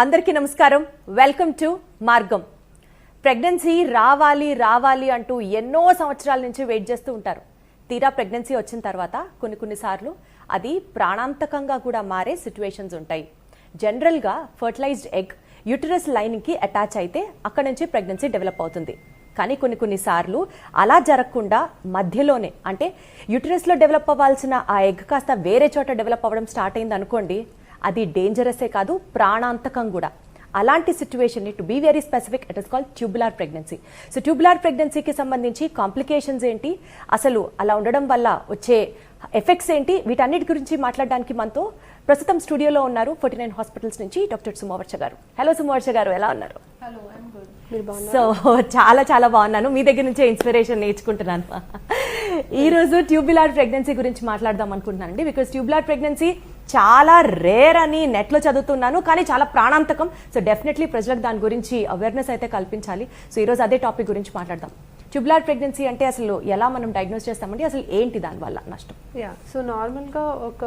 అందరికీ నమస్కారం. Welcome to మార్గం. ప్రెగ్నెన్సీ రావాలి రావాలి అంటూ ఎన్నో సంవత్సరాల నుంచి వెయిట్ చేస్తూ ఉంటారు. తీరా ప్రెగ్నెన్సీ వచ్చిన తర్వాత కొన్ని కొన్నిసార్లు అది ప్రాణాంతకంగా కూడా మారే సిచ్యువేషన్స్ ఉంటాయి. జనరల్గా ఫర్టిలైజ్డ్ ఎగ్ యూటరస్ లైన్కి అటాచ్ అయితే అక్కడ నుంచి ప్రెగ్నెన్సీ డెవలప్ అవుతుంది. కానీ కొన్ని కొన్నిసార్లు అలా జరగకుండా మధ్యలోనే అంటే యూటరస్లో డెవలప్ అవ్వాల్సిన ఆ ఎగ్ కాస్త వేరే చోట డెవలప్ అవ్వడం స్టార్ట్ అయింది అనుకోండి అది డేంజరసే కాదు ప్రాణాంతకం కూడా. అలాంటి situation to be very specific it is call tubular pregnancy so tubular ప్రెగ్నెన్సీకి సంబంధించి కాంప్లికేషన్స్ ఏంటి? అసలు అలా ఉండడం వల్ల వచ్చే ఎఫెక్ట్స్ ఏంటి? వీటన్నిటి గురించి మాట్లాడడానికి మనతో ప్రస్తుతం స్టూడియోలో ఉన్నారు ఫోర్టీ నైన్ హాస్పిటల్స్ నుంచి డాక్టర్ సుమవర్ష గారు. హలో సుమవర్ష గారు ఎలా ఉన్నారు? సో చాలా చాలా బాగున్నాను. మీ దగ్గర నుంచే ఇన్స్పిరేషన్ నేర్చుకుంటున్నాను. ఈ రోజు ట్యూబులార్ ప్రెగ్నెన్సీ గురించి మాట్లాడదాం అనుకుంటున్నానండి బికాస్ ట్యూబులార్ ప్రెగ్నెన్సీ చాలా రేర్ అని నెట్లో చదువుతున్నాను కానీ చాలా ప్రాణాంతకం. సో డెఫినెట్లీ ప్రజలకు దాని గురించి అవేర్నెస్ అయితే కల్పించాలి. సో ఈరోజు అదే టాపిక్ గురించి మాట్లాడదాం. ట్యూబ్లార్ ప్రెగ్నెన్సీ అంటే అసలు ఎలా మనం డయాగ్నోస్ చేస్తామంటే అసలు ఏంటి దానివల్ల నష్టం? యా సో నార్మల్గా ఒక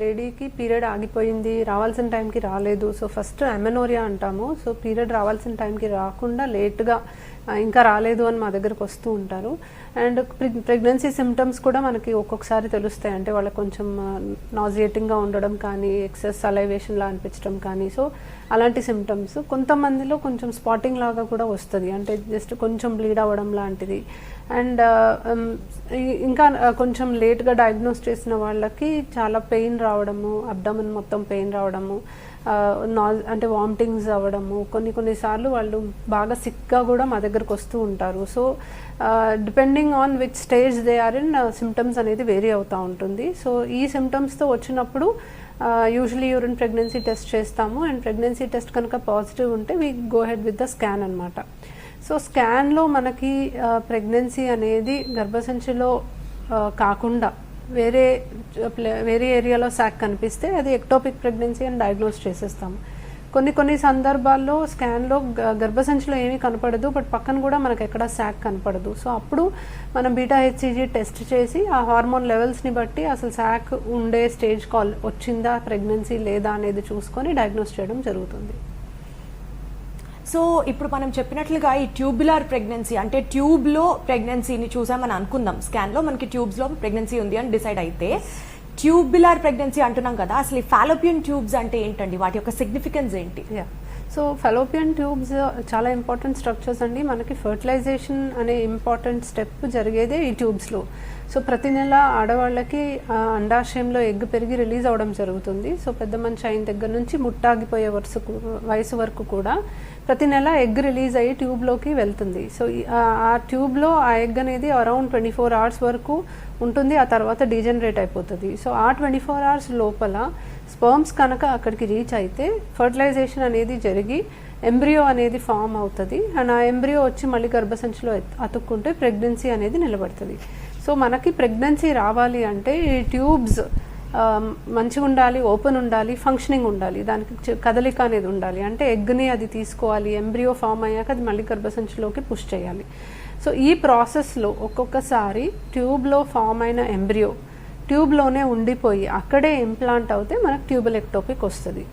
లేడీకి పీరియడ్ ఆగిపోయింది రావాల్సిన టైంకి రాలేదు. సో ఫస్ట్ ఎమెనోరియా అంటాము. సో పీరియడ్ రావాల్సిన టైంకి రాకుండా లేట్గా ఇంకా రాలేదు అని మా దగ్గరకు వస్తూ ఉంటారు. అండ్ ప్రెగ్నెన్సీ సిమ్టమ్స్ కూడా మనకి ఒక్కొక్కసారి తెలుస్తాయి. అంటే వాళ్ళకి కొంచెం నాజియేటింగ్గా ఉండడం కానీ ఎక్సెస్ అలైవేషన్లా అనిపించడం కానీ. సో అలాంటి సిమ్టమ్స్ కొంతమందిలో కొంచెం స్పాటింగ్ లాగా కూడా వస్తుంది. అంటే జస్ట్ కొంచెం బ్లీడ్ అవ్వడం లాంటిది. అండ్ uh, um, ఇంకా uh, కొంచెం లేట్గా డయాగ్నోస్ చేసిన వాళ్ళకి చాలా పెయిన్ రావడము అబ్డమన్ మొత్తం పెయిన్ రావడము uh, నా అంటే వామిటింగ్స్ అవ్వడము. కొన్ని కొన్నిసార్లు వాళ్ళు బాగా సిక్గా కూడా మా దగ్గరకు వస్తూ ఉంటారు. So depending on which stage they are in symptoms అనేది వేరీ అవుతూ ఉంటుంది. సో ఈ సిమ్టమ్స్తో వచ్చినప్పుడు యూజువలీ యూరిన్ ప్రెగ్నెన్సీ టెస్ట్ చేస్తాము. అండ్ ప్రెగ్నెన్సీ టెస్ట్ కనుక పాజిటివ్ ఉంటే we go ahead with the scan అనమాట సో స్కాన్లో మనకి ప్రెగ్నెన్సీ అనేది గర్భసంచిలో కాకుండా వేరే వేరే ఏరియాలో శాక్ కనిపిస్తే అది ఎక్టోపిక్ ప్రెగ్నెన్సీ అని డయాగ్నోస్ చేసేస్తాము. కొన్ని కొన్ని సందర్భాల్లో స్కాన్లో గర్భసంచిలో ఏమీ కనపడదు బట్ పక్కన కూడా మనకు ఎక్కడ శాక్ కనపడదు. సో అప్పుడు మనం బీటా హెచ్సిజీ టెస్ట్ చేసి ఆ హార్మోన్ లెవెల్స్ని బట్టి అసలు శాక్ ఉండే స్టేజ్ కాల్ వచ్చిందా ప్రెగ్నెన్సీ లేదా అనేది చూసుకొని డయాగ్నోస్ చేయడం జరుగుతుంది. సో ఇప్పుడు మనం చెప్పినట్లుగా ఈ ట్యూబులార్ ప్రెగ్నెన్సీ అంటే ట్యూబ్లో ప్రెగ్నెన్సీని చూసామని అనుకుందాం. స్కాన్లో మనకి ట్యూబ్స్లో ప్రెగ్నెన్సీ ఉంది అని డిసైడ్ అయితే ట్యూబులార్ ప్రెగ్నెన్సీ అంటున్నాం కదా అసలు ఈ ఫాలోపియన్ ట్యూబ్స్ అంటే ఏంటండి? వాటి యొక్క సిగ్నిఫికెన్స్ ఏంటి? సో ఫెలోపియన్ ట్యూబ్స్ చాలా ఇంపార్టెంట్ స్ట్రక్చర్స్ అండి. మనకి ఫర్టిలైజేషన్ అనే ఇంపార్టెంట్ స్టెప్ జరిగేదే ఈ ట్యూబ్స్లో సో ప్రతి నెల ఆడవాళ్ళకి అండాశయంలో ఎగ్ పెరిగి రిలీజ్ అవ్వడం జరుగుతుంది. సో పెద్ద మనిషి అయిన దగ్గర నుంచి ముట్టాగిపోయే వరుసకు వయసు వరకు కూడా ప్రతి నెల ఎగ్ రిలీజ్ అయ్యి ట్యూబ్లోకి వెళ్తుంది. సో ఆ ట్యూబ్లో ఆ ఎగ్ అనేది అరౌండ్ ట్వంటీ ఫోర్ అవర్స్ వరకు ఉంటుంది. ఆ తర్వాత డీజనరేట్ అయిపోతుంది. సో ఆ ట్వంటీ ఫోర్ అవర్స్ లోపల స్పర్మ్స్ కనుక అక్కడికి రీచ్ అయితే ఫర్టిలైజేషన్ అనేది జరిగి ఎంబ్రియో అనేది ఫామ్ అవుతుంది. అండ్ ఆ ఎంబ్రియో వచ్చి మళ్ళీ గర్భసంచిలో అతుక్కుంటే ప్రెగ్నెన్సీ అనేది నిలబడుతుంది. సో మనకి ప్రెగ్నెన్సీ రావాలి అంటే ఈ ట్యూబ్స్ మంచిగా ఉండాలి ఓపెన్ ఉండాలి ఫంక్షనింగ్ ఉండాలి. దానికి కదలిక అనేది ఉండాలి. అంటే ఎగ్ని అది తీసుకోవాలి ఎంబ్రియో ఫామ్ అయ్యాక అది మళ్ళీ గర్భసంచిలోకి పుష్ చేయాలి. సో ఈ ప్రాసెస్లో ఒక్కొక్కసారి ట్యూబ్లో ఫామ్ అయిన ఎంబ్రియో ట్యూబ్లోనే ఉండిపోయి అక్కడే ఇంప్లాంట్ అవుతే మనకు ట్యూబల్ ఎక్టోపిక్ వస్తుంది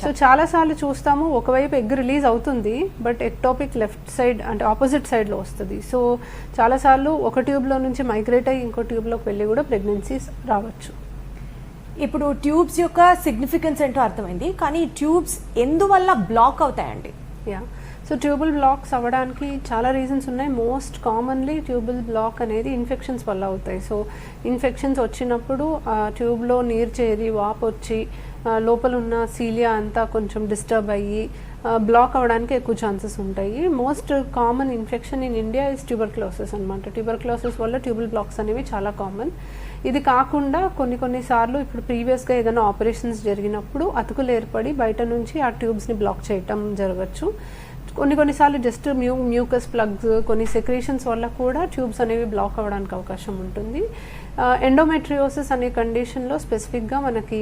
సో చాలాసార్లు చూస్తాము ఒకవైపు ఎగ్ రిలీజ్ అవుతుంది బట్ ఎక్టోపిక్ లెఫ్ట్ సైడ్ అంటే ఆపోజిట్ సైడ్లో వస్తుంది. సో చాలాసార్లు ఒక ట్యూబ్లో నుంచి మైగ్రేట్ అయ్యి ఇంకో ట్యూబ్లోకి వెళ్ళి కూడా ప్రెగ్నెన్సీస్ రావచ్చు. ఇప్పుడు ట్యూబ్స్ యొక్క సిగ్నిఫికెన్స్ ఏంటో అర్థమైంది. కానీ ట్యూబ్స్ ఎందువల్ల బ్లాక్ అవుతాయండి? యా సో ట్యూబుల్ బ్లాక్స్ అవ్వడానికి చాలా రీజన్స్ ఉన్నాయి. మోస్ట్ కామన్లీ ట్యూబుల్ బ్లాక్ అనేది ఇన్ఫెక్షన్స్ వల్ల అవుతాయి. సో ఇన్ఫెక్షన్స్ వచ్చినప్పుడు ట్యూబ్లో నీరు చేరి వాపు వచ్చి లోపల ఉన్న సీలియా అంతా కొంచెం డిస్టర్బ్ అయ్యి బ్లాక్ అవ్వడానికి ఎక్కువ ఛాన్సెస్ ఉంటాయి. Most common infection in India is tuberculosis అనమాట ట్యూబర్క్లోసిస్ వల్ల ట్యూబుల్ బ్లాక్స్ అనేవి చాలా కామన్ ఇది కాకుండా కొన్ని కొన్నిసార్లు ఇప్పుడు ప్రీవియస్గా ఏదైనా ఆపరేషన్స్ జరిగినప్పుడు అతుకులు ఏర్పడి బయట నుంచి ఆ ట్యూబ్స్ని బ్లాక్ చేయటం జరగచ్చు. కొన్ని కొన్నిసార్లు జస్ట్ మ్యూ మ్యూకస్ ప్లగ్స్ కొన్ని సెక్రేషన్స్ వల్ల కూడా ట్యూబ్స్ అనేవి బ్లాక్ అవ్వడానికి అవకాశం ఉంటుంది. ఎండోమెట్రియోసిస్ అనే కండిషన్లో స్పెసిఫిక్గా మనకి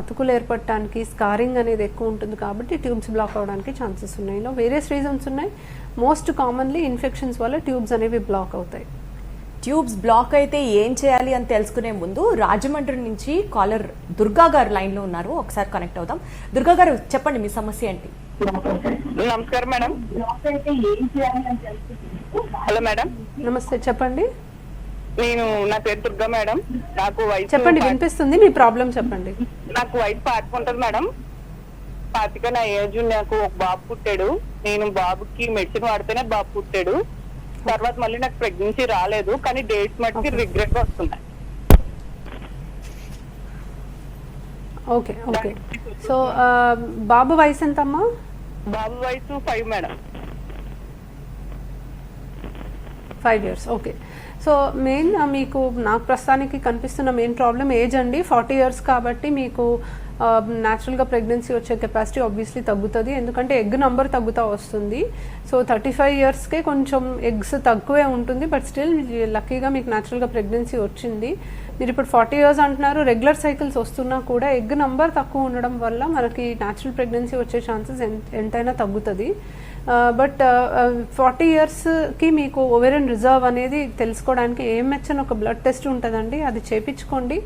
అతుకులు ఏర్పడటానికి స్కారింగ్ అనేది ఎక్కువ ఉంటుంది కాబట్టి ట్యూబ్స్ బ్లాక్ అవ్వడానికి ఛాన్సెస్ ఉన్నాయి. ఇలా వేరియస్ రీజన్స్ ఉన్నాయి. మోస్ట్ కామన్లీ ఇన్ఫెక్షన్స్ వల్ల ట్యూబ్స్ అనేవి బ్లాక్ అవుతాయి. ట్యూబ్స్ బ్లాక్ అయితే ఏం చేయాలి అని తెలుసుకునే ముందు రాజమండ్రి నుంచి కాలర్ దుర్గా గారు లైన్లో ఉన్నారు. ఒకసారి కనెక్ట్ అవుదాం. దుర్గా గారు చెప్పండి మీ సమస్య ఏంటి? నమస్కారం మేడం. Hello madam. నమస్తే చెప్పండి. నేను నా పేరు దుర్గా మేడం. నాకు వయసు చెప్పండి వినిపిస్తుంది మీ ప్రాబ్లం చెప్పండి. నాకు వయసు పాతికుంటది మేడం. పాతిక నా ఏజ్ నాకు ఒక బాబు పుట్టాడు. నేను బాబుకి మెడిసిన్ వాడితేనే బాబు పుట్టాడు. తర్వాత మళ్ళీ నాకు ప్రెగ్నెన్సీ రాలేదు కానీ డేట్స్ మట్టుకి రిగ్రెట్గా వస్తున్నాయి. ఓకే ఓకే సో బాబు వయసు ఎంతమ్మా? బాబు వయసు five madam five years okay so main మీకు నాకు ప్రస్తుతానికి కనిపిస్తున్న మెయిన్ ప్రాబ్లం ఏజ్ అండి. ఫార్టీ ఇయర్స్ కాబట్టి మీకు Um, న్యాచురల్గా ప్రెగ్నెన్సీ వచ్చే కెపాసిటీ ఆబ్వియస్లీ తగ్గుతుంది. ఎందుకంటే ఎగ్ నంబర్ తగ్గుతూ వస్తుంది. సో థర్టీ ఫైవ్ ఇయర్స్కే కొంచెం ఎగ్స్ తక్కువే ఉంటుంది. బట్ స్టిల్ లక్కీగా మీకు న్యాచురల్గా ప్రెగ్నెన్సీ వచ్చింది. మీరు ఇప్పుడు ఫార్టీ ఇయర్స్ అంటున్నారు. రెగ్యులర్ సైకిల్స్ వస్తున్నా కూడా ఎగ్ నంబర్ తక్కువ ఉండడం వల్ల మనకి న్యాచురల్ ప్రెగ్నెన్సీ వచ్చే ఛాన్సెస్ ఎంతైనా తగ్గుతుంది. బట్ ఫార్టీ ఇయర్స్కి మీకు ఓవెరన్ రిజర్వ్ అనేది తెలుసుకోవడానికి ఏఎంహెచ్ అని ఒక బ్లడ్ టెస్ట్ ఉంటుందండి అది చేపించుకోండి.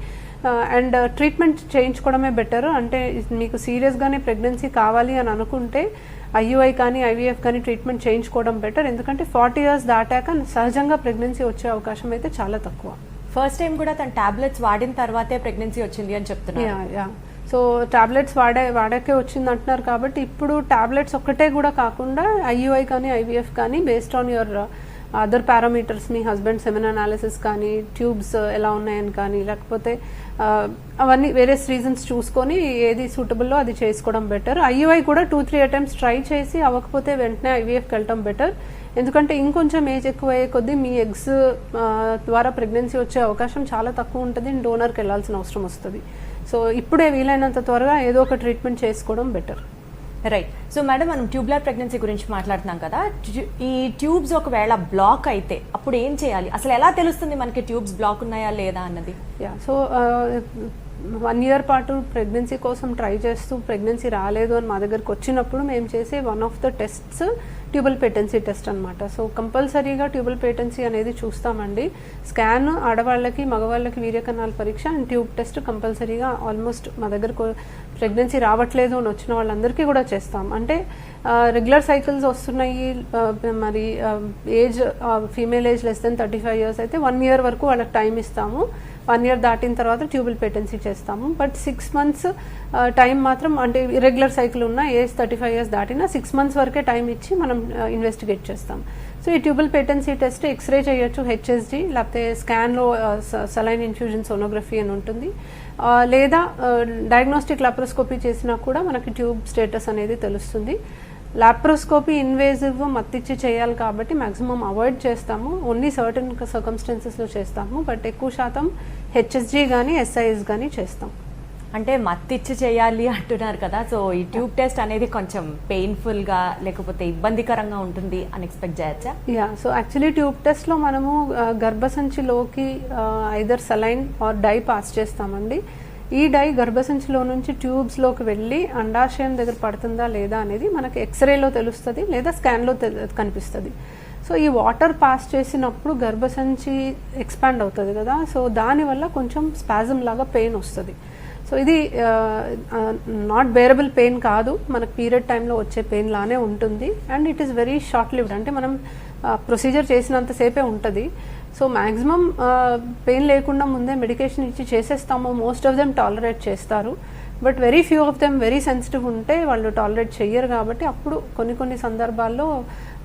అండ్ ట్రీట్మెంట్ చేయించుకోవడమే బెటర్. అంటే మీకు సీరియస్గానే ప్రెగ్నెన్సీ కావాలి అని అనుకుంటే ఐయుఐ కానీ ఐవీఎఫ్ కానీ ట్రీట్మెంట్ చేయించుకోవడం బెటర్. ఎందుకంటే ఫార్టీ ఇయర్స్ దాటాక సహజంగా ప్రెగ్నెన్సీ వచ్చే అవకాశం అయితే చాలా తక్కువ. ఫస్ట్ టైం కూడా తన టాబ్లెట్స్ వాడిన తర్వాతే ప్రెగ్నెన్సీ వచ్చింది అని చెప్తున్నారు. సో టాబ్లెట్స్ వాడే వాడకే వచ్చింది అంటున్నారు కాబట్టి ఇప్పుడు టాబ్లెట్స్ ఒక్కటే కూడా కాకుండా ఐయుఐ కానీ ఐవీఎఫ్ కానీ based on your other parameters me husband semen analysis కానీ ట్యూబ్స్ ఎలా ఉన్నాయని కానీ లేకపోతే uh, అవన్నీ వేరియస్ రీజన్స్ చూసుకొని ఏది సూటబుల్లో అది చేసుకోవడం బెటర్ ఐయుఐ కూడా టూ త్రీ అటైమ్స్ ట్రై చేసి అవ్వకపోతే వెంటనే ఐవీఎఫ్కి వెళ్ళటం బెటర్ ఎందుకంటే ఇంకొంచెం ఏజ్ ఎక్కువ అయ్యే కొద్దీ మీ ఎగ్స్ uh, ద్వారా ప్రెగ్నెన్సీ వచ్చే అవకాశం చాలా తక్కువ ఉంటుంది. డోనర్కి వెళ్ళాల్సిన అవసరం వస్తుంది. సో ఇప్పుడే వీలైనంత త్వరగా ఏదో ఒక ట్రీట్మెంట్ చేసుకోవడం బెటర్ రైట్ సో మేడం మనం ట్యూబ్లర్ ప్రెగ్నెన్సీ గురించి మాట్లాడుతున్నాం కదా. ఈ ట్యూబ్స్ ఒకవేళ బ్లాక్ అయితే అప్పుడు ఏం చేయాలి? అసలు ఎలా తెలుస్తుంది మనకి ట్యూబ్స్ బ్లాక్ ఉన్నాయా లేదా అన్నది? యా సో వన్ ఇయర్ పాటు ప్రెగ్నెన్సీ కోసం ట్రై చేస్తూ ప్రెగ్నెన్సీ రాలేదు అని మా దగ్గరకు వచ్చినప్పుడు మేము చేసే one of the tests tubal patency test అనమాట సో కంపల్సరీగా ట్యూబల్ పేటెన్సీ అనేది చూస్తామండి. స్కాన్ ఆడవాళ్ళకి మగవాళ్ళకి వీర్యకణాల పరీక్ష అండ్ ట్యూబ్ టెస్ట్ కంపల్సరీగా ఆల్మోస్ట్ మా దగ్గరకు ప్రెగ్నెన్సీ రావట్లేదు అని వచ్చిన వాళ్ళందరికీ కూడా చేస్తాం. అంటే రెగ్యులర్ సైకిల్స్ వస్తున్నాయి. మరి age female age less than thirty five years అయితే వన్ ఇయర్ వరకు వాళ్ళకి టైం ఇస్తాము. వన్ ఇయర్ దాటిన తర్వాత ట్యూబుల్ పేటెన్సీ చేస్తాము. బట్ సిక్స్ మంత్స్ టైం మాత్రం అంటే రెగ్యులర్ సైకిల్ ఉన్న ఏజ్ థర్టీ ఫైవ్ ఇయర్స్ దాటినా సిక్స్ మంత్స్ వరకే టైం ఇచ్చి మనం ఇన్వెస్టిగేట్ చేస్తాం. సో ఈ tubal patency test X ray చేయొచ్చు హెచ్ఎస్డి లేకపోతే స్కాన్లో సలైన్ ఇన్ఫ్యూజన్ సోనోగ్రఫీ అని ఉంటుంది. లేదా డయాగ్నోస్టిక్ లాప్రోస్కోపీ చేసినా కూడా మనకి ట్యూబ్ స్టేటస్ అనేది తెలుస్తుంది. లాప్రోస్కోపీ ఇన్వేజివ్ మత్తిచ్చి చేయాలి కాబట్టి మాక్సిమం అవాయిడ్ చేస్తాము. ఓన్లీ సర్టన్ సర్కమ్స్టెన్సెస్లో చేస్తాము. బట్ ఎక్కువ శాతం హెచ్ఎస్జీ కానీ ఎస్ఐఎస్ కానీ చేస్తాం అంటే మత్తిచ్చి చేయాలి అంటున్నారు కదా. సో ఈ ట్యూబ్ టెస్ట్ అనేది కొంచెం పెయిన్ఫుల్గా లేకపోతే ఇబ్బందికరంగా ఉంటుంది అని ఎక్స్పెక్ట్ చేయొచ్చా? యా సో యాక్చువల్లీ ట్యూబ్ టెస్ట్లో మనము గర్భసంచిలోకి either saline or dye pass చేస్తామండి. ఈ డై గర్భసంచిలో నుంచి ట్యూబ్స్లోకి వెళ్ళి అండాశయం దగ్గర పడుతుందా లేదా అనేది మనకి ఎక్స్రేలో తెలుస్తుంది లేదా స్కాన్లో కనిపిస్తుంది. సో ఈ వాటర్ పాస్ చేసినప్పుడు గర్భసంచి ఎక్స్పాండ్ అవుతుంది కదా. సో దానివల్ల కొంచెం స్పాజమ్ లాగా పెయిన్ వస్తుంది. సో ఇది నాట్ బేరబుల్ పెయిన్ కాదు. మనకు పీరియడ్ టైంలో వచ్చే పెయిన్ లానే ఉంటుంది. And it is very short lived. అంటే మనం ప్రొసీజర్ చేసినంతసేపే ఉంటుంది. సో మ్యాక్సిమం పెయిన్ లేకుండా ముందే మెడికేషన్ ఇచ్చి చేసేస్తాము. మోస్ట్ ఆఫ్ దెమ్ టాలరేట్ చేస్తారు. But very few of them very sensitive ఉంటే వాళ్ళు టాలరేట్ చెయ్యరు కాబట్టి అప్పుడు కొన్ని కొన్ని సందర్భాల్లో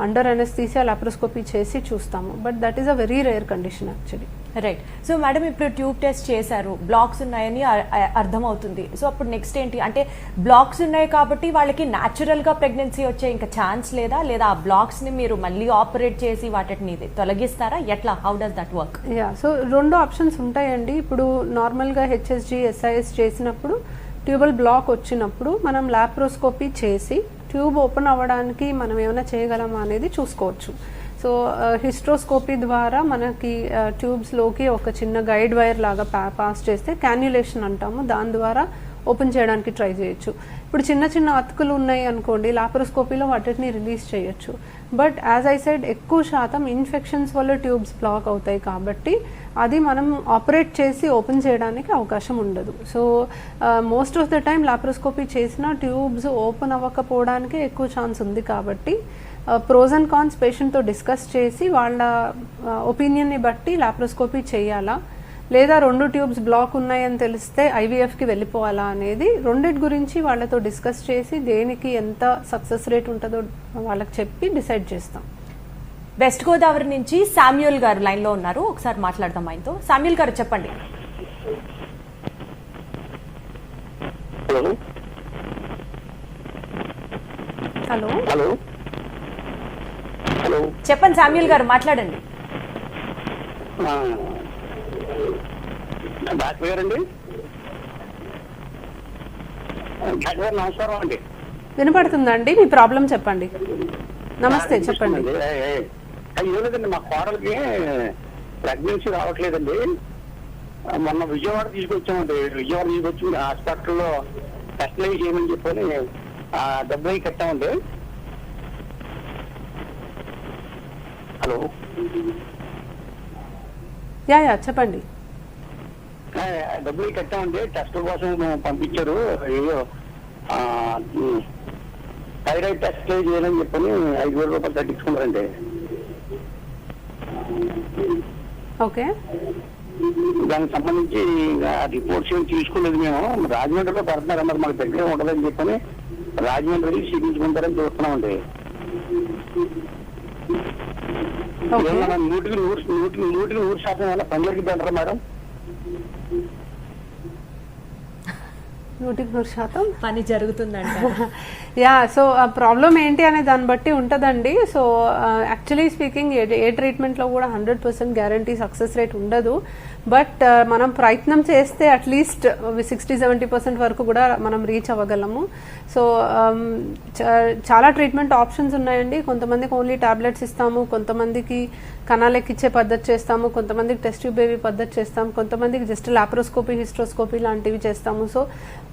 అండర్ అనెస్థీసియా లాప్రోస్కోపీ చేసి చూస్తాము. But that is a very rare condition actually right so madam ఇప్పుడు ట్యూబ్ టెస్ట్ చేశారు. బ్లాక్స్ ఉన్నాయని అర్థమవుతుంది. సో అప్పుడు నెక్స్ట్ ఏంటి? అంటే బ్లాక్స్ ఉన్నాయి కాబట్టి వాళ్ళకి natural గా ప్రెగ్నెన్సీ వచ్చే ఇంకా ఛాన్స్ లేదా? లేదా ఆ blocks ని మీరు మళ్ళీ ఆపరేట్ చేసి వాటిని తొలగిస్తారా? ఎట్లా? How does that work ya so రెండు ఆప్షన్స్ ఉంటాయండి. ఇప్పుడు నార్మల్గా హెచ్ఎస్జి ఎస్ఐఎస్ చేసినప్పుడు ట్యూబల్ బ్లాక్ వచ్చినప్పుడు మనం లాప్రోస్కోపీ చేసి ట్యూబ్ ఓపెన్ అవ్వడానికి మనం ఏమైనా చేయగలమా అనేది చూసుకోవచ్చు. సో హిస్ట్రోస్కోపీ ద్వారా మనకి ట్యూబ్స్లోకి ఒక చిన్న గైడ్ వైర్ లాగా పా పాస్ చేస్తే క్యాన్యులేషన్ అంటాము. దాని ద్వారా ఓపెన్ చేయడానికి ట్రై చేయొచ్చు. ఇప్పుడు చిన్న చిన్న అతుకులు ఉన్నాయి అనుకోండి లాప్రోస్కోపీలో వాటిని రిలీజ్ చేయొచ్చు. బట్ యాజ్ ఐ సైడ్ ఎక్కువ శాతం ఇన్ఫెక్షన్స్ వల్ల ట్యూబ్స్ బ్లాక్ అవుతాయి కాబట్టి అది మనం ఆపరేట్ చేసి ఓపెన్ చేయడానికి అవకాశం ఉండదు. So most of the time laparoscopy చేసిన ట్యూబ్స్ ఓపెన్ అవ్వకపోవడానికి ఎక్కువ ఛాన్స్ ఉంది కాబట్టి ప్రోస్ అండ్ కాన్స్ పేషెంట్తో డిస్కస్ చేసి వాళ్ళ uh, ఒపీనియన్ని బట్టి లాప్రోస్కోపీ చేయాలా? లేదా రెండు ట్యూబ్స్ బ్లాక్ ఉన్నాయని తెలిస్తే ఐవీఎఫ్కి వెళ్ళిపోవాలా అనేది రెండిటి గురించి వాళ్ళతో డిస్కస్ చేసి దేనికి ఎంత సక్సెస్ రేట్ ఉంటుందో వాళ్ళకి చెప్పి డిసైడ్ చేస్తాం. వెస్ట్ గోదావరి నుంచి శామ్యూల్ గారు లైన్లో ఉన్నారు. ఒకసారి మాట్లాడదాం ఆయనతో. శామ్యూల్ గారు చెప్పండి. హలో. హలో. హలో. చెప్పండి శామ్యూల్ గారు మాట్లాడండి. ఆ, డాక్టర్ గారండి? డాక్టర్ గారు నమస్కారం అండి. వినపడుతుందండి మీ ప్రాబ్లం చెప్పండి. నమస్తే చెప్పండి. ఏ, లేదండి మా కోడలికి ప్రెగ్నెన్సీ రావట్లేదండి. మొన్న విజయవాడ తీసుకొచ్చామండి. విజయవాడ తీసుకొచ్చి హాస్పిటల్లో టెస్ట్లు చేయమని చెప్పని ఆ, డబ్బులు అవి కట్టామండి. హలో? యా యా చెప్పండి. డబ్బులు కట్టామండి. టెస్టుల కోసం పంపించారు. ఏదో థైరాయిడ్ టెస్ట్ చేయాలని చెప్పని ఐదు వేల రూపాయలు తగ్గించుకున్నారండి ఓకే. దానికి సంబంధించి ఆ రిపోర్ట్స్ ఏమి తీసుకోలేదు మేము. రాజమండ్రిలో పెడుతున్నారు మరి మాకు దగ్గర ఉండదని చెప్పని రాజమండ్రి చూపించుకుంటారని చూస్తున్నామండి. నూటికి నూరు నూటికి నూటికి నూరు శాతం ఏమైనా పనులకి బెటరా మేడం? నూటికి నూరు శాతం? పని జరుగుతుందంట. యా సో ఆ ప్రాబ్లం ఏంటి అనే దాన్ని బట్టి ఉంటుందండి. So actually speaking a a ట్రీట్మెంట్లో కూడా hundred percent guarantee success rate ఉండదు. బట్ మనం ప్రయత్నం చేస్తే అట్లీస్ట్ సిక్స్టీ సెవెంటీ పర్సెంట్ వరకు కూడా మనం రీచ్ అవ్వగలము. సో చాలా ట్రీట్మెంట్ ఆప్షన్స్ ఉన్నాయండి. కొంతమందికి ఓన్లీ టాబ్లెట్స్ ఇస్తాము. కొంతమందికి కణాలెక్కిచ్చే పద్ధతి చేస్తాము. కొంతమందికి టెస్ట్ బేబీ పద్ధతి చేస్తాము. కొంతమందికి జస్ట్ లాప్రోస్కోపీ హిస్ట్రోస్కోపీ లాంటివి చేస్తాము. సో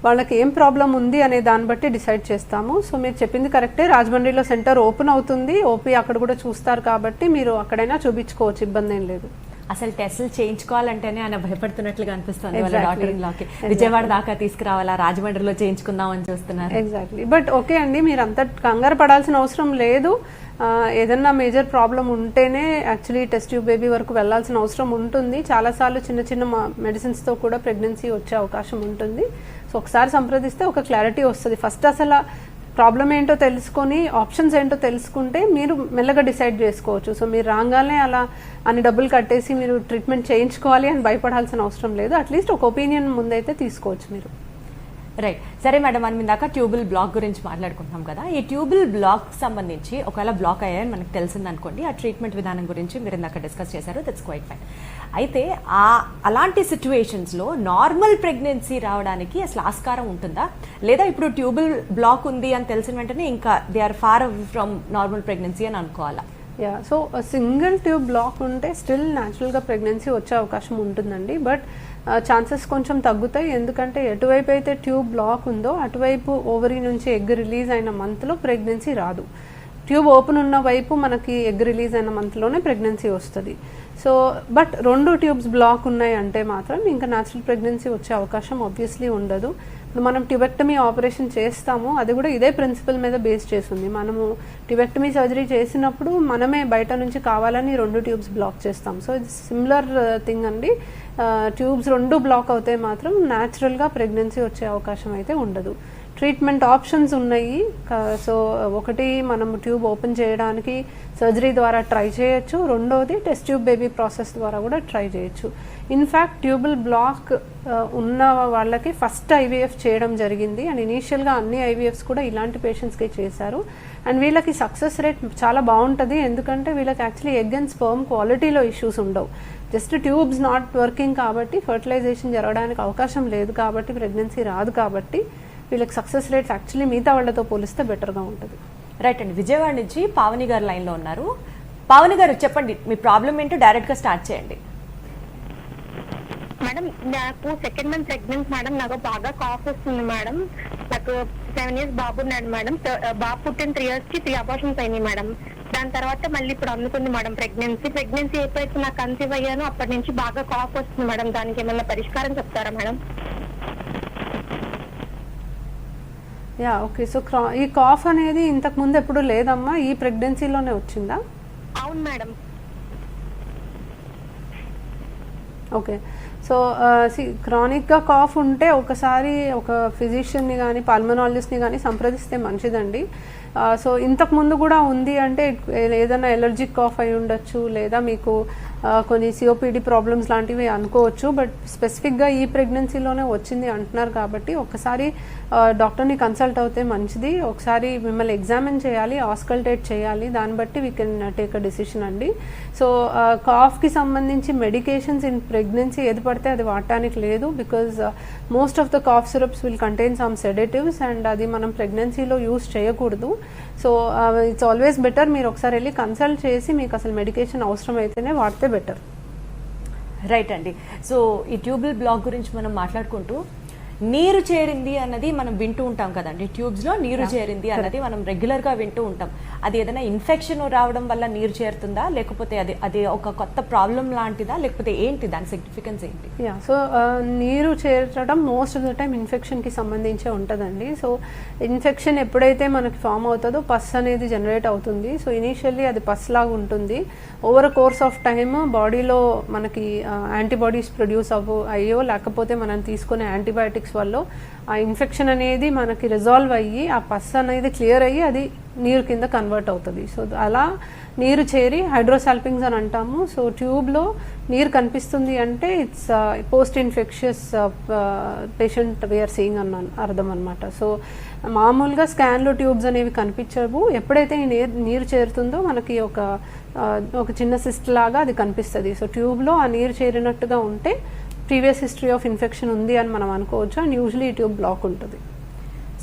వాళ్ళకి ఏం ప్రాబ్లం ఉంది అనే దాన్ని బట్టి డిసైడ్ చేస్తాము. సో మీరు చెప్పింది కరెక్టే. రాజమండ్రిలో సెంటర్ ఓపెన్ అవుతుంది. ఓపీ అక్కడ కూడా చూస్తారు కాబట్టి మీరు అక్కడైనా చూపించుకోవచ్చు. ఇబ్బంది ఏం లేదు. అసలు టెస్టులు చేయించుకోవాలంటేనే ఆయన భయపడుతున్నట్లుగా అనిపిస్తుంది వాళ్ళ. డాక్టర్లోకి విజయవాడ దాకా తీసుకురావాలా? రాజమండ్రిలో చేయించుకుందాం అని చూస్తున్నారు. ఎగ్జాక్ట్లీ బట్ ఓకే అండి మీరు అంత కంగారు పడాల్సిన అవసరం లేదు. ఏదన్నా మేజర్ ప్రాబ్లం ఉంటేనే యాక్చువల్లీ టెస్ట్ ట్యూబ్ బేబీ వరకు వెళ్ళాల్సిన అవసరం ఉంటుంది. చాలాసార్లు చిన్న చిన్న మెడిసిన్స్తో కూడా ప్రెగ్నెన్సీ వచ్చే అవకాశం ఉంటుంది. సో ఒకసారి సంప్రదిస్తే ఒక క్లారిటీ వస్తుంది. ఫస్ట్ అసలు ప్రాబ్లం ఏంటో తెలుసుకొని ఆప్షన్స్ ఏంటో తెలుసుకుంటే మీరు మెల్లగా డిసైడ్ చేసుకోవచ్చు. సో మీరు రాగానే అలా అన్ని డబ్బులు కట్టేసి మీరు ట్రీట్మెంట్ చేయించుకోవాలి అని భయపడాల్సిన అవసరం లేదు. అట్లీస్ట్ ఒక ఒపీనియన్ ముందైతే తీసుకోవచ్చు మీరు. రైట్ సరే మేడం మనం ఇందాక ట్యూబుల్ బ్లాక్ గురించి మాట్లాడుకుంటున్నాం కదా. ఈ ట్యూబుల్ బ్లాక్ సంబంధించి ఒకవేళ బ్లాక్ అయ్యాయని మనకు తెలిసింది అనుకోండి ఆ ట్రీట్మెంట్ విధానం గురించి మీరు ఇందాక డిస్కస్ చేశారు దట్స్ క్వైట్ ఫైన్ అయితే ఆ అలాంటి సిచ్యువేషన్స్లో నార్మల్ ప్రెగ్నెన్సీ రావడానికి అసలు ఆస్కారం ఉంటుందా? లేదా ఇప్పుడు ట్యూబుల్ బ్లాక్ ఉంది అని తెలిసిన వెంటనే ఇంకా they are far from normal pregnancy అని అనుకోవాలా? Yeah so single tube block ఉంటే స్టిల్ న్యాచురల్గా ప్రెగ్నెన్సీ వచ్చే అవకాశం ఉంటుందండి. బట్ ఛాన్సెస్ కొంచెం తగ్గుతాయి. ఎందుకంటే ఎటువైపు అయితే ట్యూబ్ బ్లాక్ ఉందో అటువైపు ఓవరీ నుంచి ఎగ్ రిలీజ్ అయిన మంత్లో ప్రెగ్నెన్సీ రాదు. ట్యూబ్ ఓపెన్ ఉన్న వైపు మనకి ఎగ్ రిలీజ్ అయిన మంత్లోనే ప్రెగ్నెన్సీ వస్తుంది. సో బట్ రెండు ట్యూబ్స్ బ్లాక్ ఉన్నాయి అంటే మాత్రం ఇంకా న్యాచురల్ ప్రెగ్నెన్సీ వచ్చే అవకాశం ఆబ్వియస్లీ ఉండదు. మనం టిబెక్టమీ ఆపరేషన్ చేస్తాము అది కూడా ఇదే ప్రిన్సిపల్ మీద బేస్ చేస్తుంది. మనము ట్యూబెక్టమీ సర్జరీ చేసినప్పుడు మనమే బయట నుంచి కావాలని రెండు ట్యూబ్స్ బ్లాక్ చేస్తాం. సో ఇది సిమిలర్ uh, థింగ్ అండి. Uh, ట్యూబ్స్ రెండు బ్లాక్ అవుతే మాత్రం న్యాచురల్గా ప్రెగ్నెన్సీ వచ్చే అవకాశం అయితే ఉండదు. ట్రీట్మెంట్ ఆప్షన్స్ ఉన్నాయి. సో ఒకటి మనం ట్యూబ్ ఓపెన్ చేయడానికి సర్జరీ ద్వారా ట్రై చేయొచ్చు. రెండోది టెస్ట్ ట్యూబ్ బేబీ ప్రాసెస్ ద్వారా కూడా ట్రై చేయొచ్చు. ఇన్ఫ్యాక్ట్ ట్యూబుల్ బ్లాక్ ఉన్న వాళ్ళకి ఫస్ట్ ఐవీఎఫ్ చేయడం జరిగింది. అండ్ ఇనీషియల్గా అన్ని ఐవీఎఫ్స్ కూడా ఇలాంటి పేషెంట్స్కి చేశారు. అండ్ వీళ్ళకి సక్సెస్ రేట్ చాలా బాగుంటుంది. ఎందుకంటే వీళ్ళకి యాక్చువల్లీ ఎగ్ అండ్ స్పర్మ్ క్వాలిటీలో ఇష్యూస్ ఉండవు. జస్ట్ ట్యూబ్స్ నాట్ వర్కింగ్ కాబట్టి ఫర్టిలైజేషన్ జరగడానికి అవకాశం లేదు కాబట్టి ప్రెగ్నెన్సీ రాదు కాబట్టి వీళ్ళకి సక్సెస్ రేట్స్ యాక్చువల్లీ మిగతా వాళ్ళతో పోలిస్తే బెటర్గా ఉంటుంది. రైట్ అండి. విజయవాడ నుంచి పావని గారు లైన్లో ఉన్నారు. పావని గారు చెప్పండి మీ ప్రాబ్లం ఏంటో డైరెక్ట్గా స్టార్ట్ చేయండి. మేడం నాకు సెకండ్ మంత్ ప్రెగ్నెంట్ మేడం నాకు బాగా కాఫ్ వస్తుంది మేడం. నాకు సెవెన్ ఇయర్స్ బాబు ఉన్నాడు మేడం. బాబు పుట్టిన త్రీ ఇయర్స్కి త్రీ అబార్షన్స్ అయినాయి మేడం. దాని తర్వాత మళ్ళీ ఇప్పుడు అందుకుంది మేడం ప్రెగ్నెన్సీ ప్రెగ్నెన్సీ ఎప్పుడైతే నాకు కన్సీవ్ అయ్యానో అప్పటి నుంచి బాగా కాఫ్ వస్తుంది మేడం. దానికి ఏమైనా పరిష్కారం చెప్తారా మేడం? Ya okay. సో క్రా ఈ కాఫ్ అనేది ఇంతకు ముందు ఎప్పుడు లేదమ్మా? ఈ ప్రెగ్నెన్సీలోనే వచ్చిందా? అవును మేడం. ఓకే. సో క్రానిక్గా కాఫ్ ఉంటే ఒకసారి ఒక ఫిజిషియన్ని కానీ పల్మనాలజిస్ట్ని కానీ సంప్రదిస్తే మంచిదండి. సో ఇంతకు ముందు కూడా ఉంది అంటే ఏదైనా ఎలర్జిక్ కాఫ్ అయి ఉండొచ్చు లేదా మీకు కొన్ని సిఓపిడి ప్రాబ్లమ్స్ లాంటివి అనుకోవచ్చు బట్ స్పెసిఫిక్గా ఈ ప్రెగ్నెన్సీలోనే వచ్చింది అంటున్నారు కాబట్టి ఒకసారి డాక్టర్ని కన్సల్ట్ అవుతే మంచిది. ఒకసారి మిమ్మల్ని ఎగ్జామిన్ చేయాలి ఆస్కల్టేట్ చేయాలి. దాన్ని బట్టి we can take a decision అండి. సో కాఫ్కి సంబంధించి మెడికేషన్స్ ఇన్ ప్రెగ్నెన్సీ ఏది పడితే అది వాడటానికి లేదు because most of the cough syrups will contain some sedatives and అది మనం ప్రెగ్నెన్సీలో యూస్ చేయకూడదు. సో ఇట్స్ ఆల్వేస్ బెటర్ మీరు ఒకసారి వెళ్ళి కన్సల్ట్ చేసి మీకు అసలు మెడికేషన్ అవసరం అయితేనే వాడితే బెటర్ రైట్ అండి. సో ఈ ట్యూబుల్ బ్లాక్ గురించి మనం మాట్లాడుకుంటూ నీరు చేరింది అన్నది మనం వింటూ ఉంటాం కదండి. ట్యూబ్స్లో నీరు చేరింది అన్నది మనం రెగ్యులర్గా వింటూ ఉంటాం. అది ఏదైనా ఇన్ఫెక్షన్ రావడం వల్ల నీరు చేరుతుందా? లేకపోతే అది అది ఒక కొత్త ప్రాబ్లం లాంటిదా? లేకపోతే ఏంటి దాని సిగ్నిఫికెన్స్ ఏంటి? యా సో నీరు చేర్చడం మోస్ట్ ఆఫ్ ద టైం ఇన్ఫెక్షన్కి సంబంధించే ఉంటుందండి. సో ఇన్ఫెక్షన్ ఎప్పుడైతే మనకి ఫామ్ అవుతుందో పస్ అనేది జనరేట్ అవుతుంది. సో ఇనీషియల్లీ అది పస్ లాగా ఉంటుంది. ఓవర్ కోర్స్ ఆఫ్ టైమ్ బాడీలో మనకి యాంటీబాడీస్ ప్రొడ్యూస్ అవ్వ అయ్యో లేకపోతే మనం తీసుకునే యాంటీబయాటిక్స్ వల్ల ఆ ఇన్ఫెక్షన్ అనేది మనకి రిజాల్వ్ అయ్యి ఆ పస్ అనేది క్లియర్ అయ్యి అది నీరు కింద కన్వర్ట్ అవుతుంది. సో అలా నీరు చేరి హైడ్రోసాల్పింగ్స్ అని అంటాము. సో ట్యూబ్లో నీరు కనిపిస్తుంది అంటే it's post infectious patient we are seeing అన్న అర్థం అనమాట సో మామూలుగా స్కాన్లో ట్యూబ్స్ అనేవి కనిపించవు. ఎప్పుడైతే ఈ నీరు నీరు చేరుతుందో మనకి ఒక uh, ఒక చిన్న సిస్ట్ లాగా అది కనిపిస్తుంది. సో ట్యూబ్లో ఆ నీరు చేరినట్టుగా ఉంటే ప్రీవియస్ హిస్టరీ ఆఫ్ ఇన్ఫెక్షన్ ఉంది అని మనం అనుకోవచ్చు అండ్ యూజువలీ ట్యూబ్ బ్లాక్ ఉంటుంది.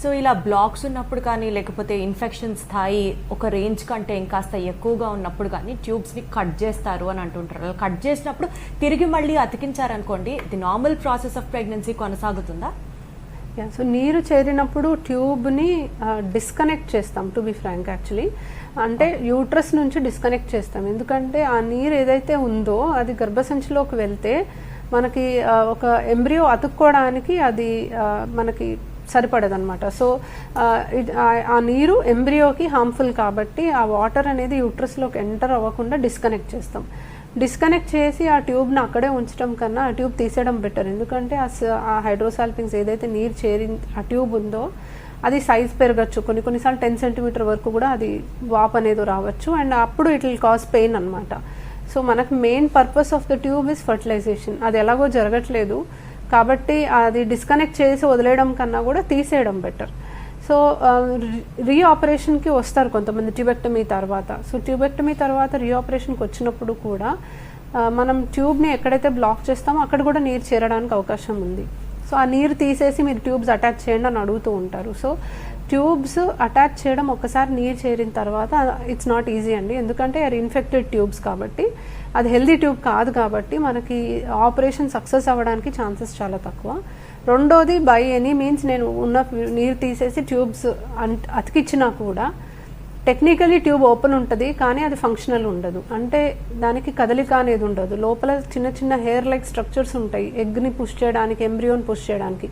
సో ఇలా బ్లాక్స్ ఉన్నప్పుడు కానీ లేకపోతే ఇన్ఫెక్షన్ స్థాయి ఒక రేంజ్ కంటే ఇంకాస్త ఎక్కువగా ఉన్నప్పుడు కానీ ట్యూబ్స్ని కట్ చేస్తారు అని అంటుంటారు. అలా కట్ చేసినప్పుడు తిరిగి మళ్ళీ అతికించారనుకోండి the normal process of pregnancy కొనసాగుతుందా? Yeah so నీరు చేరినప్పుడు ట్యూబ్ని డిస్కనెక్ట్ చేస్తాం టు బి ఫ్రాంక్ యాక్చువల్లీ అంటే యూట్రస్ నుంచి డిస్కనెక్ట్ చేస్తాం. ఎందుకంటే ఆ నీరు ఏదైతే ఉందో అది గర్భసంచిలోకి వెళ్తే మనకి ఒక ఎంబ్రియో అతుక్కోవడానికి అది మనకి సరిపడదనమాట సో ఆ, నీరు ఎంబ్రియోకి హార్మ్ఫుల్ కాబట్టి ఆ వాటర్ అనేది యూట్రస్లోకి ఎంటర్ అవ్వకుండా డిస్కనెక్ట్ చేస్తాం. డిస్కనెక్ట్ చేసి ఆ ట్యూబ్ని అక్కడే ఉంచడం కన్నా ఆ ట్యూబ్ తీసేయడం బెటర్ ఎందుకంటే ఆ హైడ్రోసాల్పింగ్స్ ఏదైతే నీరు చేరి ఆ ట్యూబ్ ఉందో అది సైజ్ పెరగచ్చు. కొన్ని కొన్నిసార్లు టెన్ సెంటీమీటర్ వరకు కూడా అది వాప్ అనేది రావచ్చు. అండ్ అప్పుడు ఇట్ విల్ కాజ్ పెయిన్ అనమాట సో మనకు main purpose of the tube is fertilisation అది ఎలాగో జరగట్లేదు. కాబట్టి అది డిస్కనెక్ట్ చేసి వదిలేయడం కన్నా కూడా తీసేయడం బెటర్ సో రీఆపరేషన్కి వస్తారు కొంతమంది ట్యూబెక్టమీ తర్వాత. సో ట్యూబెక్టమీ తర్వాత రీఆపరేషన్కి వచ్చినప్పుడు కూడా మనం ట్యూబ్ని ఎక్కడైతే బ్లాక్ చేస్తామో అక్కడ కూడా నీరు చేరడానికి అవకాశం ఉంది. సో ఆ నీరు తీసేసి మీరు ట్యూబ్స్ అటాచ్ చేయండి అని అడుగుతూ ఉంటారు. సో ట్యూబ్స్ అటాచ్ చేయడం ఒకసారి నీరు చేరిన తర్వాత ఇట్స్ నాట్ ఈజీ అండి. ఎందుకంటే అది ఇన్ఫెక్టెడ్ ట్యూబ్స్ కాబట్టి. అది హెల్దీ ట్యూబ్ కాదు కాబట్టి మనకి ఆపరేషన్ సక్సెస్ అవ్వడానికి ఛాన్సెస్ చాలా తక్కువ. రెండోది బై ఎనీ మీన్స్ నేను ఉన్న నీరు తీసేసి ట్యూబ్స్ అన్ అతికిచ్చినా కూడా టెక్నికలీ ట్యూబ్ ఓపెన్ ఉంటుంది కానీ అది ఫంక్షనల్ ఉండదు. అంటే దానికి కదలిక అనేది ఉండదు. లోపల చిన్న చిన్న హెయిర్ లైక్ స్ట్రక్చర్స్ ఉంటాయి. ఎగ్ని పుష్ చేయడానికి ఎంబ్రియోని పుష్ చేయడానికి.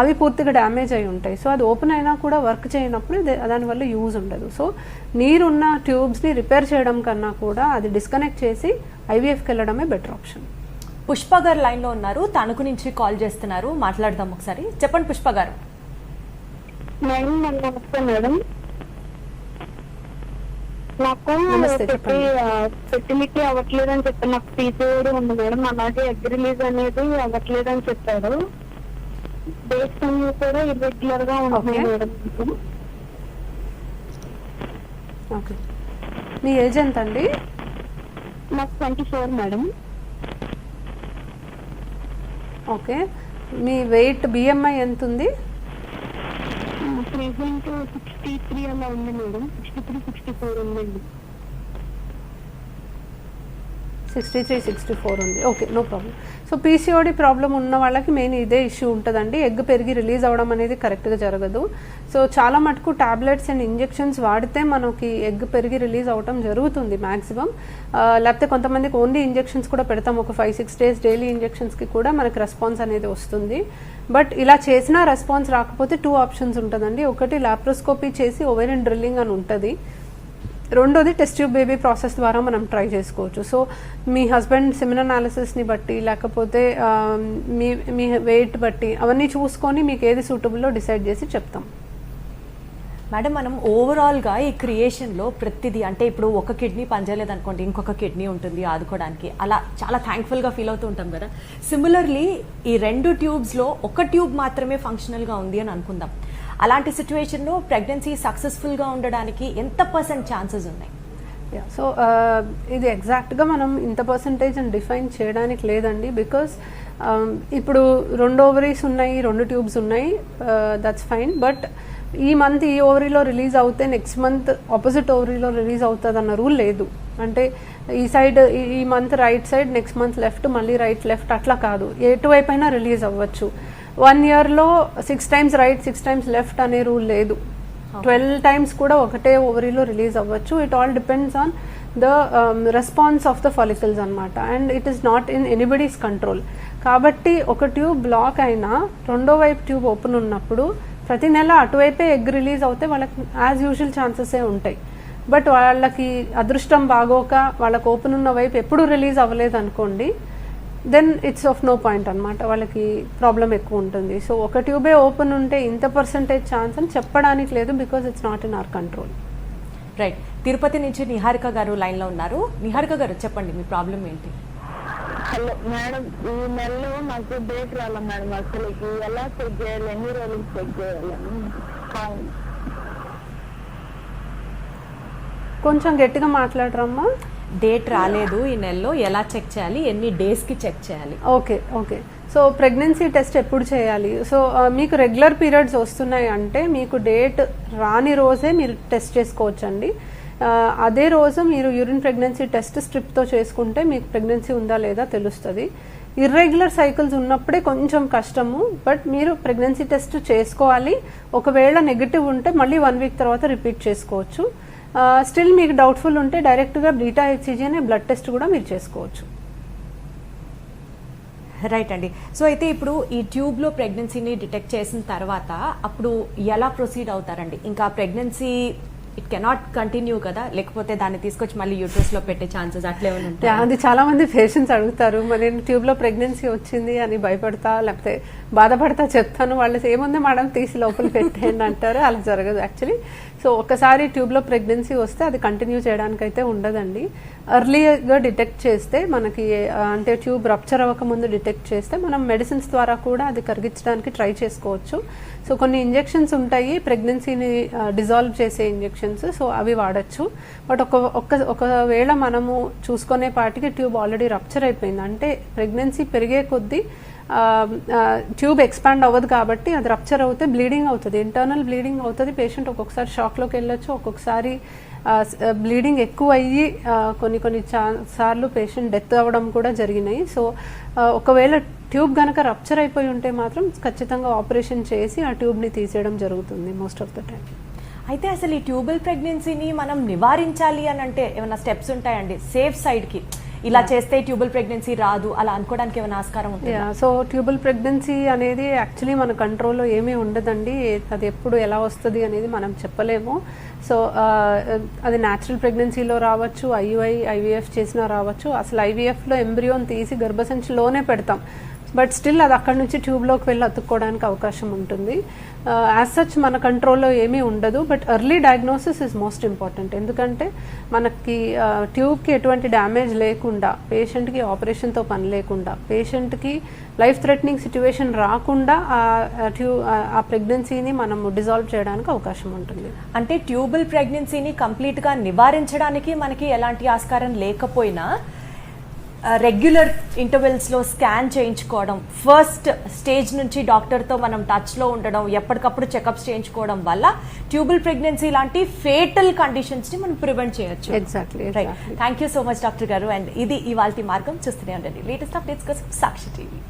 అవి పూర్తిగా డ్యామేజ్ అయి ఉంటాయి. సో అది ఓపెన్ అయినా కూడా వర్క్ చేయనప్పుడు దానివల్ల యూజ్ ఉండదు. సో నీరున్న ట్యూబ్స్ని రిపేర్ చేయడం కన్నా కూడా అది డిస్కనెక్ట్ చేసి ఐవీఎఫ్కి వెళ్ళడమే బెటర్ ఆప్షన్. పుష్ప గారు లైన్లో ఉన్నారు. తణుకు నుంచి కాల్ చేస్తున్నారు. మాట్లాడదాం ఒకసారి. చెప్పండి పుష్ప గారు. మేడం నమస్తే మేడం. నాకు ఫెర్టిలిటీ అవ్వట్లేదు అని చెప్పి నాకు పీసీఓడి ఉంది మేడం. అలాగే ఎగ్ రిలీజ్ అనేది అవ్వట్లేదు అని చెప్పారు. డేట్స్ అన్ని కూడా ఇర్రెగ్యులర్గా Okay. మేడం. ఓకే మీ ఏజ్ ఎంత అండి నాకు ట్వంటీ ఫోర్ మేడం ఓకే మీ వెయిట్ బిఎంఐ ఎంత ఉంది ప్రెసెంట్ సిక్స్టీ త్రీ అలా ఉంది madam sixty three sixty four ఉందండి. సిక్స్టీ త్రీ సిక్స్టీ ఫోర్ ఉంది. Okay no problem so PCOD problem ఉన్న వాళ్ళకి మెయిన్ ఇదే ఇష్యూ ఉంటుందండి. ఎగ్ పెరిగి రిలీజ్ అవ్వడం అనేది కరెక్ట్గా జరగదు. సో చాలా మటుకు టాబ్లెట్స్ అండ్ ఇంజెక్షన్స్ వాడితే మనకి ఎగ్ పెరిగి రిలీజ్ అవ్వటం జరుగుతుంది మ్యాక్సిమం uh, లేకపోతే కొంతమందికి ఓన్లీ ఇంజెక్షన్స్ కూడా పెడతాం. ఒక ఫైవ్ సిక్స్ డేస్ డైలీ ఇంజెక్షన్స్కి కూడా మనకి రెస్పాన్స్ అనేది వస్తుంది. బట్ ఇలా చేసినా రెస్పాన్స్ రాకపోతే టూ ఆప్షన్స్ ఉంటుందండి. ఒకటి లాప్రోస్కోపీ చేసి ఓవెన్ డ్రిల్లింగ్ అని ఉంటుంది. రెండోది టెస్ట్ ట్యూబ్ బేబీ ప్రాసెస్ ద్వారా మనం ట్రై చేసుకోవచ్చు. సో మీ హస్బెండ్ సిమిన్ అనాలిసిస్ని బట్టి లేకపోతే మీ మీ వెయిట్ బట్టి అవన్నీ చూసుకొని మీకు ఏది సూటబుల్లో డిసైడ్ చేసి చెప్తాం. మేడం మనం ఓవరాల్గా ఈ క్రియేషన్లో ప్రతిదీ అంటే ఇప్పుడు ఒక కిడ్నీ పనిచేయలేదు అనుకోండి ఇంకొక కిడ్నీ ఉంటుంది ఆదుకోవడానికి. అలా చాలా థ్యాంక్ఫుల్గా ఫీల్ అవుతూ ఉంటాం కదా. సిమిలర్లీ ఈ రెండు ట్యూబ్స్లో ఒక ట్యూబ్ మాత్రమే ఫంక్షనల్గా ఉంది అని అనుకుందాం. అలాంటి సిచ్యువేషన్లో ప్రెగ్నెన్సీ సక్సెస్ఫుల్గా ఉండడానికి ఎంత పర్సెంట్ ఛాన్సెస్ ఉన్నాయి? సో uh, ఇది ఎగ్జాక్ట్గా మనం ఇంత పర్సంటేజ్ అని డిఫైన్ చేయడానికి లేదండి బికాస్ um, ఇప్పుడు రెండు ఓవరీస్ ఉన్నాయి రెండు ట్యూబ్స్ ఉన్నాయి దట్స్ ఫైన్ బట్ ఈ మంత్ ఈ ఓవరీలో రిలీజ్ అవుతే నెక్స్ట్ మంత్ ఆపోజిట్ ఓవరీలో రిలీజ్ అవుతుంది అన్న రూల్ లేదు. అంటే ఈ సైడ్ ఈ month right side next month left మళ్ళీ రైట్ లెఫ్ట్ అట్లా కాదు. ఎటువైపు అయినా రిలీజ్ అవ్వచ్చు. వన్ ఇయర్లో six times right six times left అనే రూల్ లేదు. ట్వెల్వ్ టైమ్స్ కూడా ఒకటే ఓవరీలో రిలీజ్ అవ్వచ్చు. It all depends on the response of the follicles అనమాట and it is not in anybody's control కాబట్టి ఒక ట్యూబ్ బ్లాక్ అయినా రెండో వైపు ట్యూబ్ ఓపెన్ ఉన్నప్పుడు ప్రతి నెల అటువైపే ఎగ్ రిలీజ్ అవుతే వాళ్ళకి యాజ్ యూజువల్ ఛాన్సెసే ఉంటాయి. బట్ వాళ్ళకి అదృష్టం బాగోక వాళ్ళకి ఓపెన్ ఉన్న వైపు ఎప్పుడు రిలీజ్ అవ్వలేదు అనుకోండి then it's of no point అనమాట వాళ్ళకి ప్రాబ్లం ఎక్కువ ఉంటుంది. సో ఒక ట్యూబే ఓపెన్ ఉంటే ఇంత పర్సంటేజ్ ఛాన్స్ అని చెప్పడానికి లేదు because it's not in our control right Tirupati నుంచి నిహారిక గారు లైన్లో ఉన్నారు. నిహారిక గారు చెప్పండి మీ ప్రాబ్లం ఏంటి? హలో మేడం ఈ నెలలో నాకు డేట్ రాలే మేడం అసలుకి ఎలా చెక్ చేయాలి? ఎన్ని రోజులు చెక్ కావాలి. కొంచెం గట్టిగా మాట్లాడరమ్మా. డేట్ రాలేదు ఈ నెలలో ఎలా చెక్ చేయాలి ఎన్ని డేస్కి చెక్ చేయాలి. Okay okay. So pregnancy test ఎప్పుడు చేయాలి? సో మీకు రెగ్యులర్ పీరియడ్స్ వస్తున్నాయి అంటే మీకు డేట్ రాని రోజే మీరు టెస్ట్ చేసుకోవచ్చండి. అదే రోజు మీరు యూరిన్ ప్రెగ్నెన్సీ టెస్ట్ స్ట్రిప్తో చేసుకుంటే మీకు ప్రెగ్నెన్సీ ఉందా లేదా తెలుస్తుంది. ఇర్రెగ్యులర్ సైకిల్స్ ఉన్నప్పుడే కొంచెం కష్టము బట్ మీరు ప్రెగ్నెన్సీ టెస్ట్ చేసుకోవాలి. ఒకవేళ నెగిటివ్ ఉంటే మళ్ళీ వన్ వీక్ తర్వాత రిపీట్ చేసుకోవచ్చు. స్టిల్ మీకు డౌట్ఫుల్ ఉంటే డైరెక్ట్గా బీటా హెచ్సిజీ అనే బ్లడ్ టెస్ట్ కూడా మీరు చేసుకోవచ్చు. రైట్ అండి. సో అయితే ఇప్పుడు ఈ ట్యూబ్లో ప్రెగ్నెన్సీని డిటెక్ట్ చేసిన తర్వాత అప్పుడు ఎలా ప్రొసీడ్ అవుతారండి? ఇంకా ప్రెగ్నెన్సీ ఇట్ కెనాట్ కంటిన్యూ కదా? లేకపోతే దాన్ని తీసుకొచ్చి మళ్ళీ యూట్రస్లో పెట్టే ఛాన్సెస్ అట్లే ఉంటాయి? అది చాలా మంది పేషెంట్స్ అడుగుతారు. మరి నేను ట్యూబ్లో ప్రెగ్నెన్సీ వచ్చింది అని భయపడతా లేకపోతే బాధపడతా చెప్తాను. వాళ్ళు ఏముంది మేడం తీసి లోపల పెట్టేయండి అంటారు. అలా జరగదు యాక్చువల్లీ సో ఒకసారి ట్యూబ్లో ప్రెగ్నెన్సీ వస్తే అది కంటిన్యూ చేయడానికి అయితే ఉండదండి. ఎర్లీగా డిటెక్ట్ చేస్తే మనకి అంటే ట్యూబ్ రప్చర్ అవ్వకముందు డిటెక్ట్ చేస్తే మనం మెడిసిన్స్ ద్వారా కూడా అది కరిగించడానికి ట్రై చేసుకోవచ్చు. సో కొన్ని ఇంజెక్షన్స్ ఉంటాయి. ప్రెగ్నెన్సీని డిజాల్వ్ చేసే ఇంజెక్షన్స్ సో అవి వాడచ్చు. బట్ ఒక ఒక్క ఒకవేళ మనము చూసుకునే పాటికి ట్యూబ్ ఆల్రెడీ రప్చర్ అయిపోయింది. అంటే ప్రెగ్నెన్సీ పెరిగే కొద్దీ ట్యూబ్ ఎక్స్పాండ్ అవ్వదు కాబట్టి అది రప్చర్ అవుతే బ్లీడింగ్ అవుతుంది. ఇంటర్నల్ బ్లీడింగ్ అవుతుంది. పేషెంట్ ఒక్కొక్కసారి షాక్లోకి వెళ్ళొచ్చు. ఒక్కొక్కసారి బ్లీడింగ్ ఎక్కువ అయ్యి కొన్ని కొన్ని చా- సార్లు పేషెంట్ డెత్ అవ్వడం కూడా జరిగినాయి. సో ఒకవేళ ట్యూబ్ కనుక రప్చర్ అయిపోయి ఉంటే మాత్రం ఖచ్చితంగా ఆపరేషన్ చేసి ఆ ట్యూబ్ని తీసేయడం జరుగుతుంది మోస్ట్ ఆఫ్ ద టైం అయితే అసలు ఈ ట్యూబల్ ప్రెగ్నెన్సీని మనం నివారించాలి అని అంటే ఏమైనా స్టెప్స్ ఉంటాయండి? సేఫ్ సైడ్కి ఇలా చేస్తే ట్యూబల్ ప్రెగ్నెన్సీ రాదు అలా అనుకోవడానికి ఏమైనా ఆస్కారం ఉంటుంది? యా సో ట్యూబల్ ప్రెగ్నెన్సీ అనేది యాక్చువల్లీ మన కంట్రోల్లో ఏమీ ఉండదండి. అది ఎప్పుడు ఎలా వస్తుంది అనేది మనం చెప్పలేము. సో ఆ, అది న్యాచురల్ ప్రెగ్నెన్సీలో రావచ్చు ఐయుఐ ఐవీఎఫ్ చేసినా రావచ్చు. అసలు ఐవీఎఫ్లో ఎంబ్రియోన్ తీసి గర్భసంచిలోనే పెడతాం. బట్ స్టిల్ అది అక్కడ నుంచి ట్యూబ్లోకి వెళ్ళి అతుక్కోవడానికి అవకాశం ఉంటుంది. యాజ్ సచ్ మన కంట్రోల్లో ఏమీ ఉండదు but early diagnosis is most important ఎందుకంటే మనకి ట్యూబ్కి ఎటువంటి డ్యామేజ్ లేకుండా పేషెంట్కి ఆపరేషన్తో పని లేకుండా పేషెంట్కి లైఫ్ థ్రెటనింగ్ సిచ్యువేషన్ రాకుండా ఆ ట్యూ ఆ ప్రెగ్నెన్సీని మనము డిజాల్వ్ చేయడానికి అవకాశం ఉంటుంది. అంటే ట్యూబుల్ ప్రెగ్నెన్సీని కంప్లీట్గా నివారించడానికి మనకి ఎలాంటి ఆస్కారం లేకపోయినా రెగ్యులర్ ఇంటర్వెల్స్లో స్కాన్ చేయించుకోవడం ఫస్ట్ స్టేజ్ నుంచి డాక్టర్తో మనం టచ్లో ఉండడం ఎప్పటికప్పుడు చెకప్స్ చేయించుకోవడం వల్ల ట్యూబుల్ ప్రెగ్నెన్సీ లాంటి ఫేటల్ కండిషన్స్ని మనం ప్రివెంట్ చేయొచ్చు. Exactly, right. Thank you so much doctor గారు. అండ్ ఇది ఇవాల్టి మార్గం. చూస్తూనే ఉండండి. లేటెస్ట్ అప్డేట్స్ కోసం సాక్షి టీవీ.